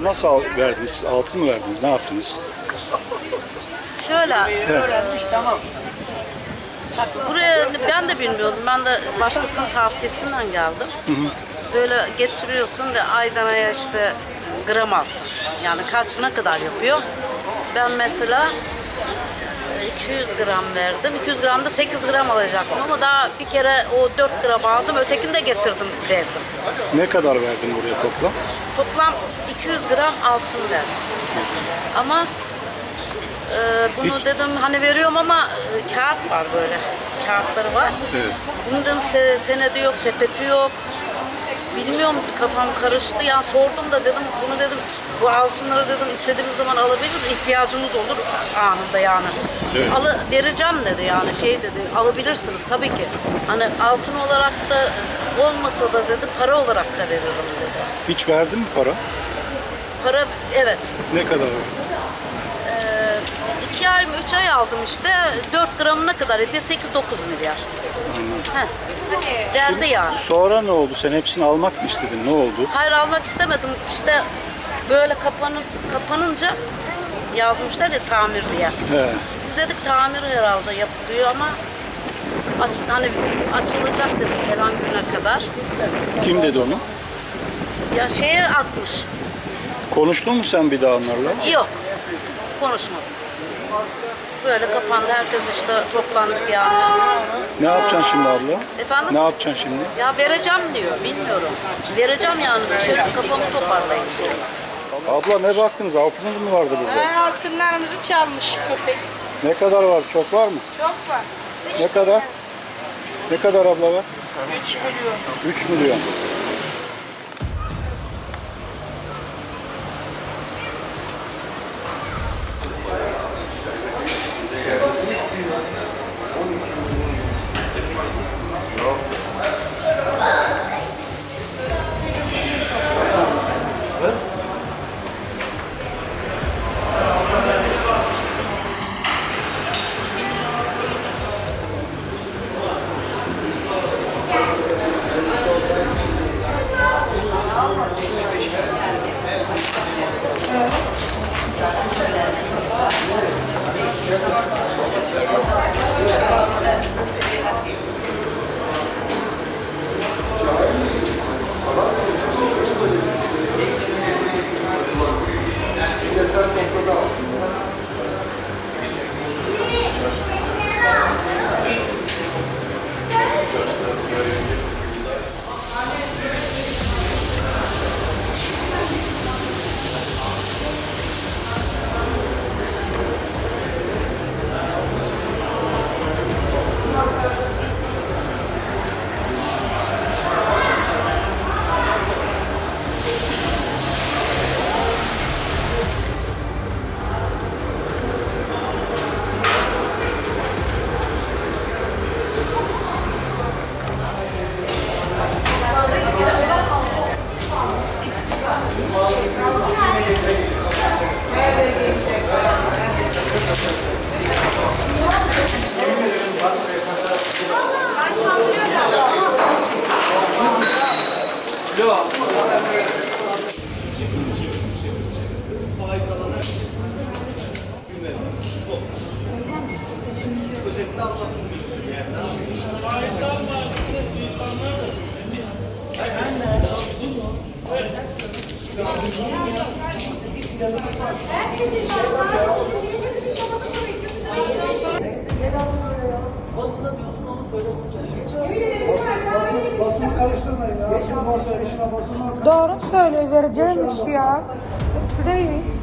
Nasıl al- verdiniz? Siz Altın mı verdiniz? Ne yaptınız? Şöyle, Öğrenmiş tamam. buraya ben de bilmiyordum. Ben de başkasının tavsiyesinden geldim. Böyle getiriyorsun da aydan aya işte gram altın. Yani kaç ne kadar yapıyor? Ben mesela 200 gram verdim. 200 gramda 8 gram alacaktım ama daha bir kere o 4 gram aldım. Ötekini de getirdim verdim. Ne kadar verdin buraya toplam? Toplam 200 gram altın verdim. Ama e, bunu Hiç- dedim hani veriyorum ama e, kağıt var böyle. Kağıtları var. Evet. Bunun dedim se- senedi yok, sepeti yok. Bilmiyorum kafam karıştı. Yani sordum da dedim bunu dedim bu altınları dedim istediğimiz zaman alabilir ihtiyacımız olur anında yani. Evet. Alı vereceğim dedi yani şey dedi alabilirsiniz tabii ki. Hani altın olarak da olmasa da dedi para olarak da veririm dedi. Hiç verdin mi para? Para evet. Ne kadar? İki ay mı üç ay aldım işte. 4 gramına kadar yapıyor 8-9 milyar. Heh. Derdi yani. Sonra ne oldu? Sen hepsini almak mı istedin? Ne oldu? Hayır almak istemedim. İşte böyle kapanıp kapanınca yazmışlar ya tamir diye. He. Biz dedik tamir herhalde yapılıyor ama aç, hani açılacak dedi falan güne kadar. Kim dedi onu? Ya şeye atmış. Konuştun mu sen bir daha onlarla? Yok. Konuşmadım. Böyle kapandı. Herkes işte toplandık yani. Ne yapacaksın şimdi abla? Efendim? Ne yapacaksın şimdi? Ya vereceğim diyor. Bilmiyorum. Vereceğim yani. Şöyle kafamı toparlayayım. Abla ne baktınız? Altınız mı vardı burada? Ha, altınlarımızı çalmış köpek. Ne kadar var? Çok var mı? Çok var. Ne kadar? Ne kadar abla var? 3 milyon. 3 milyon. faiz alana bilmem bu. Özetle anlattım bir sürü yani. Faiz almak insanlar da Hayır, ben de. Herkesin Doğru söyle vereceğimiş ya. Değil.